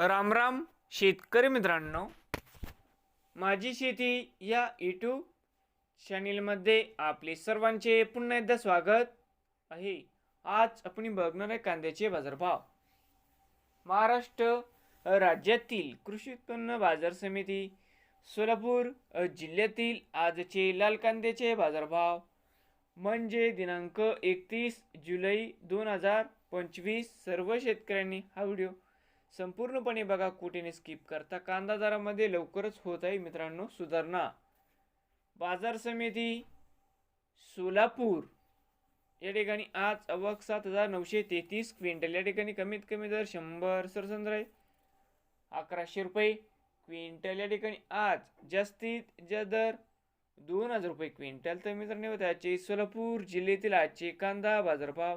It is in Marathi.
रामराम शेतकरी मित्रांनो माझी शेती या यूट्यूब चॅनेलमध्ये आपले सर्वांचे पुन्हा एकदा स्वागत आहे. आज आपण बघणार आहे कांद्याचे बाजारभाव. महाराष्ट्र राज्यातील कृषी उत्पन्न बाजार समिती सोलापूर जिल्ह्यातील आजचे लाल कांद्याचे बाजारभाव म्हणजे दिनांक एकतीस जुलै दोन हजार पंचवीस. सर्व शेतकऱ्यांनी हा व्हिडिओ संपूर्णपणे बघा कुठेने स्किप करता. कांदा दरामध्ये लवकरच होत आहे मित्रांनो सुधारणा. बाजार समिती सोलापूर. या ठिकाणी आज अवक सात हजार नऊशे तेहतीस क्विंटल. या ठिकाणी कमीत कमी दर शंभर सरसंद्र आहे. अकराशे रुपये क्विंटल. या ठिकाणी आज जास्तीत जास्त दर दोन हजार रुपये क्विंटल. तर मित्रांनो त्याचे सोलापूर जिल्ह्यातील आजचे कांदा बाजारभाव